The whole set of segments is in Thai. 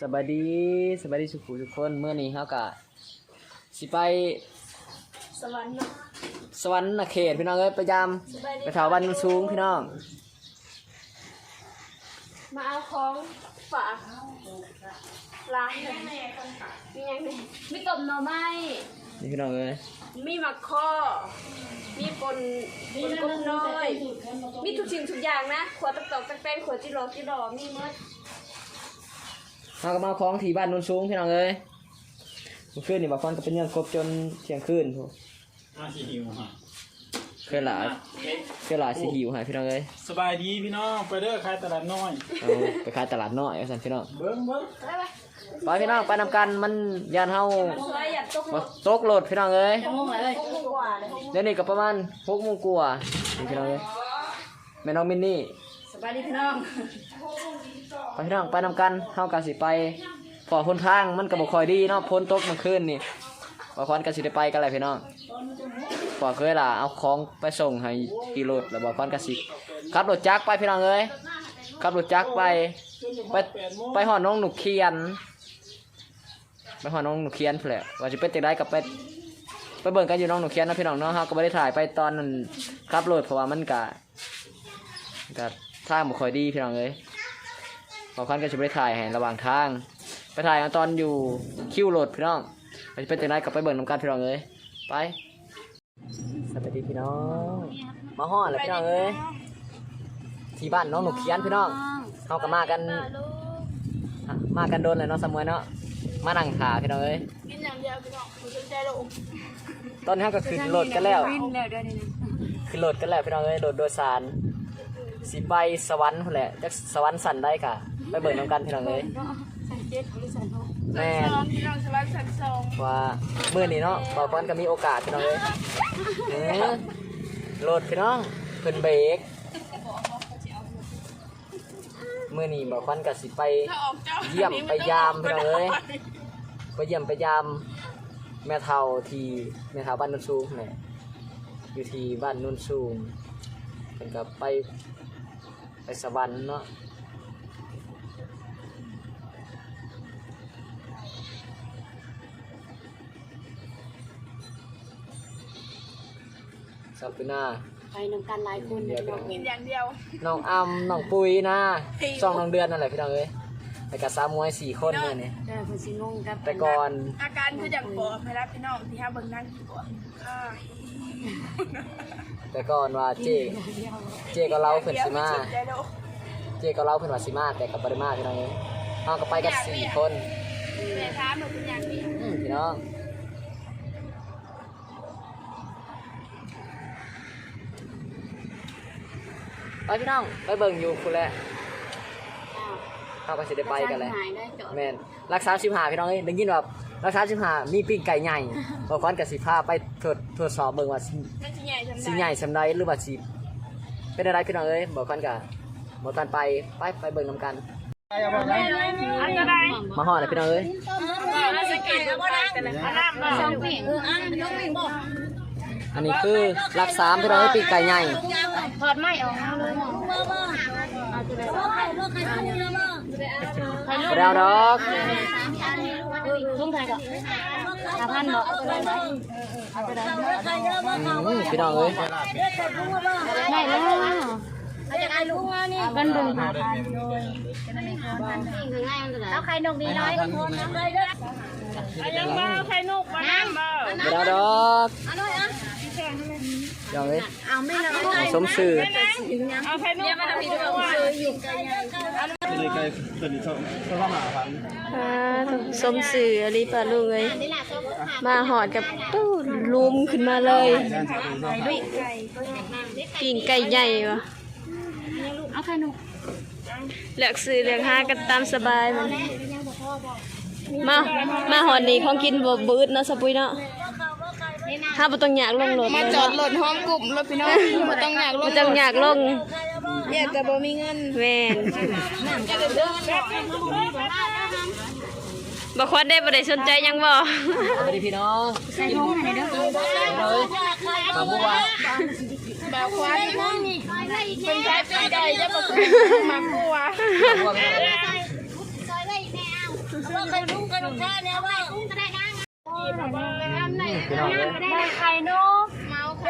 สบายดีสบายดีสุขุทุกคนเมื่อนี้เฮากะสิไปสวรรค์เนาะสวรรค์เขตพี่น้องเอ้ยไปยามไปแถวบ้านนุ่นสูงพี่น้อง มาเอาของฝากร้านเลยมียังไงมีต้มหน่อไม้นี่พี่น้องเอ้ยมีหมักข้อ มีปนปนกุ้งน้อย มีทุกสิ่งทุกอย่างนะขวดตักตอกตักแป้งขวดจิโร่จิโร่มีหมด เฮาก็มาเอาของที่บ้านนุ่นสูงพี่น้องเอ้ยเมื่อคืนนี่บางคนก็เป็นเรื่องครบจนเที่ยงคืนพู้อาชีหิวฮะเคยหลายเคยหลายสิหิวหายพี่น้องเอ้ยสบายดีพี่น้องไปเด้อขายตลาดน้อยเอาไปขายตลาดน้อยเอาสั่นพี่น้องเบิ้งเบิ้งไปไปไปพี่น้องไปนำกันมันยานเฮาสวยอยากตกหมบ่ดตกโหลดพี่น้องเอ้ยตกหมดเลยตกหมดกว่าเลยเดี๋ยวนี้ก็ประมาณหกโมงกว่านี่พี่น้องเอ้ยแม่น้องมินนี่ส บายดีพี่น้องไปพี่น้องไปนำกันเฮากะสิไปพอคนทางมันก็บ่ค่อยดีเนาะพ้นตกเมื่อคืนนี่บ่ควันก็สิได้ไปกันแหละพี่น้องพอเคยล่ะเอาของไปส่งให้ที่รถแล้วบ่ควันก็สิขับรถจักรไปพี่น้องเอ้ยขับรถจักรไปไปไปหอน้องหนุกเคียนไปหอน้องหนุกเคียนแหละว่าสิเป็นจังได๋ก็ไปไปเบิ่งกันอยู่น้องหนุกเคียนนะพี่น้องเนาะเฮาก็บ่ได้ถ่ายไปตอนนั้นขับรถเพราะว่ามันก็ก็ ทางบ่ค่อยดีพี่น้องเอ้ยบางครั้งก็จะไปถ่ายให้ระหว่างทาง ไปถ่ายเอาตอนอยู่คิวโหลดพี่น้องไปเป็นจังไรกลับไปเบิ่งน้ำกันพี่น้องเอ้ยไปสวัสดีพี่น้อง มาห่อดเลยพี่น้องเอ้ยที่บ้านน้องหนุกเขียนพี่น้องเขาก็มากันมากันโดนเลยเนาะสมวยเนาะมานั่งขาพี่น้องเอ้ยกินอย่างเดียวพี่น้องไม่สนใจโลกตอนนี้เขาก็ขึ้นโหลดกันแล้ววินแล้วเดี๋ยวนี้ขึ้นโหลดกันแล้วพี่น้องเอ้ยโหลดโดยสาร สีไปสวรรค์พุ่นแหละจักสวรรค์สั่นได้กะไปเบิ่งน้ำกันพี่น้องเอ้ยสันเจ็ดหรือสันหกแม่น สองพี่น้องสลับสันสองว่าเมื่อนี้เนาะบอกก่อนก็มีโอกาสพี่น้องเลยเออโหลดพี่น้องเพิ่นเบรกเมื่อนี้บอกควันก็สิไป ถ้าออกเจ้าเยี่ยมไปยามพี่น้องเอ้ย ไปเยี่ยมไปยามแม่เฒ่าที่แม่เฒ่าบ้านนุ่นสูงเนี่ยอยู่ที่บ้านนุ่นสูงเพิ่นก็ไปไป สวรรค์เนาะสับปีหน้าไปนำกันหลายคนเดี๋ยวกินอย่างเดียว น้องอ้ำน้องปุยนะสองน้องเดือนนั่นแหละพี่น้องเอ้ยไปกับสามมวยสี่คนเลยเนี่ยแต่คนสิงงกับแต่ก่อนอาการคืออย่างบอกให้รับพี่น้องที่ห้าเบิ่งนั่งกี่ก่อนอ่า แต่ก่อนว่าเจเจก็เล่าเพิ่นสิมาเดี๋ยวไใจโลกเจก็เล่าเพิ่นว่าสิมาแต่กับบ่ได้มาพี่น้องเอ้ยเฮาก็ไปกันสี่คนแม่ท้ามหนูเป็นอย่างนี้อืมพี่น้องไปพี่น้องไปเบิ่งอยู่คุณแหละเฮาก็สิได้ไปกันแหละหายได้จอดแม่นรักษาสิบหาพี่น้องเอ้ยได้ยินว่า รักษาสิบหามีปิ้งไก่ใหญ่บ่คอนกับสิพาไปตรวจตรวจสอบเบิ่งว่าสินั่นสิใหญ่จำได้สิใหญ่สำใดหรือว่าสิเป็นอะไรพี่น้องเอ้ยบ่คอนกับบ่ตันไปไปไปเบิ่งนํกัน อันก็ได้มาฮอดเลยพี่น้องเอ้ยแล้วสกินก็ได้แต่ละน้ำมาสองปีเอออันยกวิ่งบอกอันนี้คือรักษามพี่น้องเอ้ยปิ้งไก่ใหญ่ถอดไม่ออกเอาเลยบ่ได้เอาดอก ลุงไทยก็สามพันบอกเอาตัวไหนเอาตัวไหนอืมพี่น้องเอ้ยไม่แล้วกันดึงหาพันเอาใครนกดีน้อยยังมาใครนุกมาน้ำมาบ่ได้เอาดอกพี่น้องเอ้ยเอาไม่นะสมสื่อเอาใครนุกมาพี่ด้วยเลย ไกลตัวนี้เท่าเท่าหาพันอ่าสมสื่ออะไรป่ะลูกเอ้ยมาหอดกับตู้ลุมขึ้นมาเลยแทนสามพันกิ่งไก่ใหญ่วะเอาใครนกเลือกซื้อเลือกหากันตามสบายมันมา มาหอดนี่ของกินบ่บืดเนาะสปุยเนาะถ้าบ่ต้องอยากลงรถมาจอดรถห้องกลุ่มรถพี่น้องมาต้องอยากลบ่งต้องอยากลง อยากแต่บ่มีเงินแม่นบ่ควรได้บ่ได้สนใจหยังบ่สวัสดีพี่น้องใส่ห้องไหนเด้อเอ้ยตามบัวแบบควันเป็นแค่เป็นใจจะมามากัวตามบัวพี่น้องเอ้ยว่าใครลุงกันแค่เนี่ยว่าลุงก็ได้นะ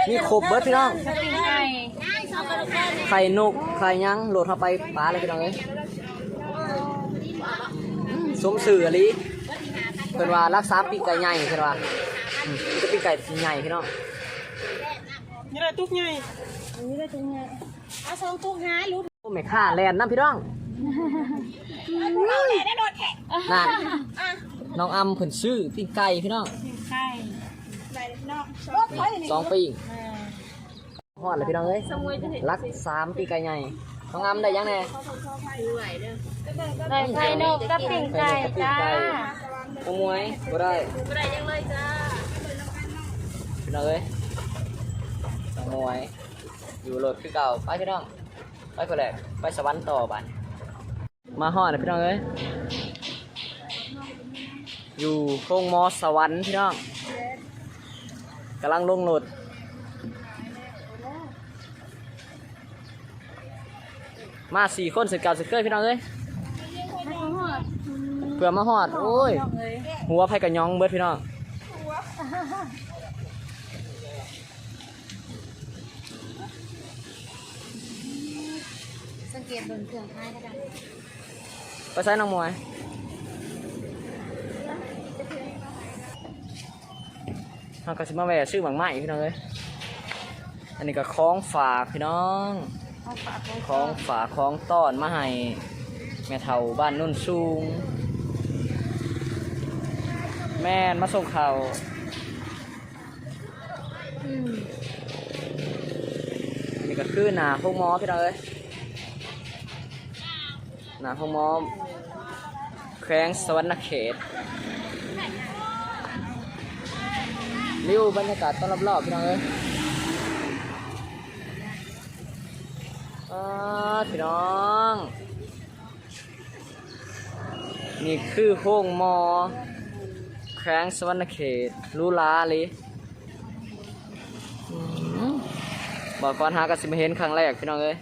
มีครบเบิดพี่น้อง ไข่นก ไข่ยังโหลดเข้าไปปลาเลยพี่น้องเอ้ยสมสื่ออะลิเพิ่นว่ารักษาปีกไก่ใหญ่เพิ่นว่าอืมมันจะปีกไก่ใหญ่พี่น้องนี่แหละตุ๊กใหญ่เอาสองตุ๊กหาลุ้นโอ้แม่ข้าแลนน้ำพี่น้องนั่นน้องอำเพิ่นซื้อปีกไก่พี่น้องไข่ สองปีฮอดเลยพี่น้องเอ้ยรักสามปีกไก่ใหญ่น้องอำได้ยังแน่ได้ไข่นกกับปิ่งไก่จ้าขโมยบ่ได้บ่ได้ยังเลยจ้าพี่น้องเอ้ยขโมยอยู่รถคือเก่าไปพี่น้องไปคนแรกไปสวรรค์ต่อบัดมาฮอดเลยพี่น้องเอ้ยอยู่โค้งมอสวรรค์พี่น้อง กำลังลงรถมาสี่คนสึกเก่าสึกเคยพี่น้องเอ้ยเพื่อมาฮอด โอ้ย หัวไผกับยองเบิดพี่น้องสังเกตเบิ่งเครื่องท้ายก็ได้ไปใช้น้องมวย ทางกสิมาแวะชื่อหมังไม้พี่น้องเอ้ยอันนี้ก็คล้องฝากพี่น้องคล้องฝากคล้องต้อนมาให้แม่เฒ่าบ้านนุ่นสูง แม่นมาส่งเขาอันนี้ก็คือหนาพวกมอพี่น้องเอ้ยหนาของมอแขวงสวรรณเขต ริวบรรยากาศต้อนรอบๆพี่น้องเอ้ยอาพี่น้อง นี่คือโค้งมอแขวงสวรรณเขตรูลาเลยบอกก่อนหากันสิมาเห็นครั้งแรกพี่น้องเอ้ย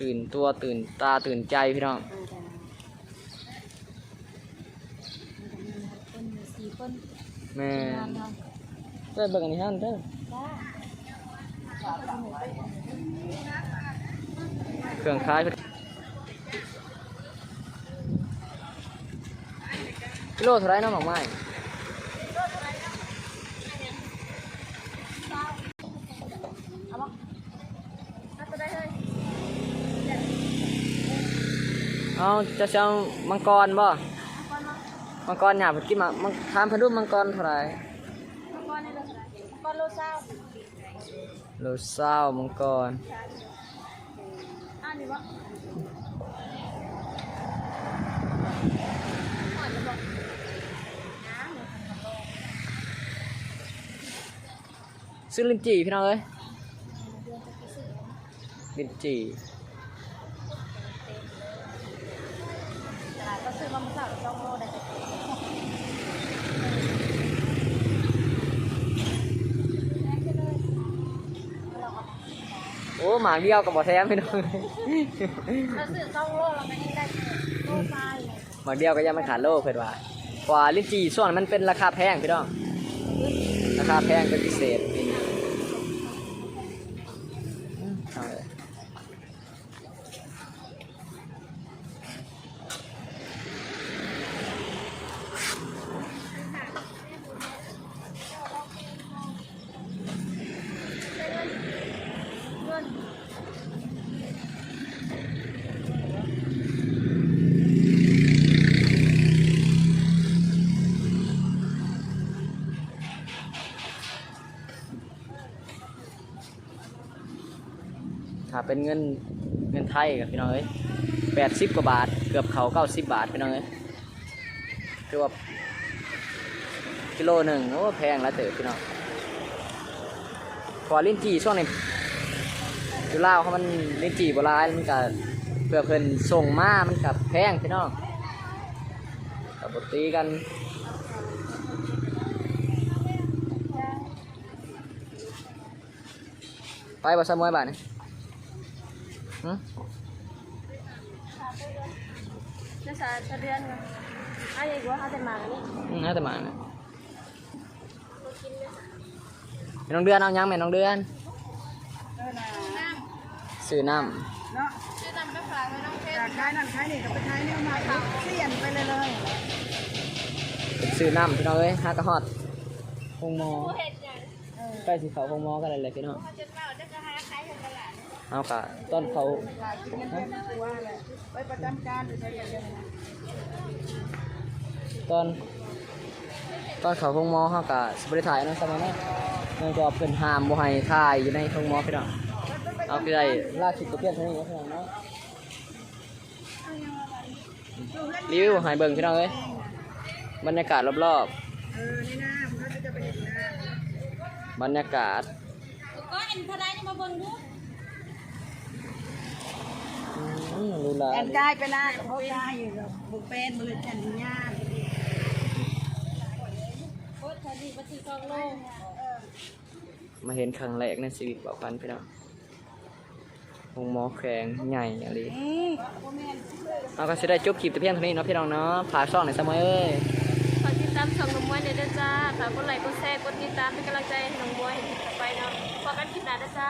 ตื่นตัวตื่นตาตื่นใจพี่น้อง แม่เด้อเบิ่งอันนี้ฮั่นเด้อเครื่องคล้ายกิโลเท่าไรน้ำหมอกไม้เอาจะเช่ามังกรบ่ มังกรหยาบเพิ่นกินมามังถามเพิ่นดูมังกรเท่าไหรก้อนโลเศร้าโลเศร้ามังกรอันนี้ว่าซื้อลิ้นจี่พี่น้องเอ้ยลิ้นจี่ ตลาดก็ซื้อมาเมื่อเช้าสองโลได้ โอ้ หมากเดียวกับบ่แท้พี่น้องถ้าซื้อสองโลเราก็ยังได้โลปลายเลยหมากเดียวก็ยังไม่ขาดโลกเพิ่นว่าเพราะว่าลิ้นจี่ส่วนมันเป็นราคาแพงพี่น้องราคาแพงเป็นพิเศษ ถ้าเป็นเงินเงินไทยกับพี่น้องเอ้ยแปดสิบกว่าบาท เกือบเขาเก้าสิบบาทพี่น้องเอ้ยคือว่ากิโลหนึ่งโอ้แพงแล้วเต๋อพี่น้องพอลิ้นจี่ช่วงนี้อยู่ลาวเขามันลิ้นจี่โบราณมันก็เพื่อเพิ่นส่งมามันกับแพงพี่น้องกับบตีกันไปบ่สมวยบาทนี่ หึไน่าจะเดือนกันอันนี้ว่าเขาจะมานี่อืมน่าจะมานะน้องเดือนเอายังแม่น้องเดือนซื้อน้ชื่อนำไปฝากไว้น้องเพชรจากขายนั่นขายนี่ก็ไปขายเนี่ยมาเปลี่ยนไปเลยเลยำซื้อน้ำพี่น้องเอ้ยห้ากระหอดคงหมอเห็ดอย่างใกล้สิเขาคงหมอกันเลยเลยพี่น้อง เขาจะเล่าจะกระหาขายของตลาด เอากะต้นเขาต้นต้นเขาคงมอเขากะสบริถ่ายนะสมัยนั้นเนื่องจากเป็นห้ามบ่ให้ถ่ายอยู่ในคงมอพี่น้องเอาคือได้ล่าคลิปตัวเพี้ยนเท่านี้เนะพี่น้องเนาะรีวิวให้เบิ่งพี่น้องเอ้ยบรรยากาศรอบๆบรรยากาศก็เอ็นพลายมาเบิ่งดู อืมดูแลแอนกายไปนะเขากายอยู่กับบุกเป็นมือแอนย่านโอ้ยพอดีมาถือกองโลมาเห็นครั้งแรกในชีวิตบอกพันพี่น้องคงหมอแข็งใหญ่อย่างนี้อืมเอาก็จะได้จบคลิปแต่เพียงเท่านี้เนาะพี่น้องเนาะผ่าช่องในอยเสมอเอ้ยฝากติดตามช่องน้องมวยเนี่ยด้วยจ้าฝากกดไลค์กดแชร์กดติดตามเป็นกำลังใจให้น้องมวยต่อไปเนาะพอกันคลิปหน้าด้วยจ้า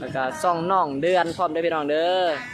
แล้วก็ช่องน้องเดือนพร้อมด้วยพี่น้องเด้ออ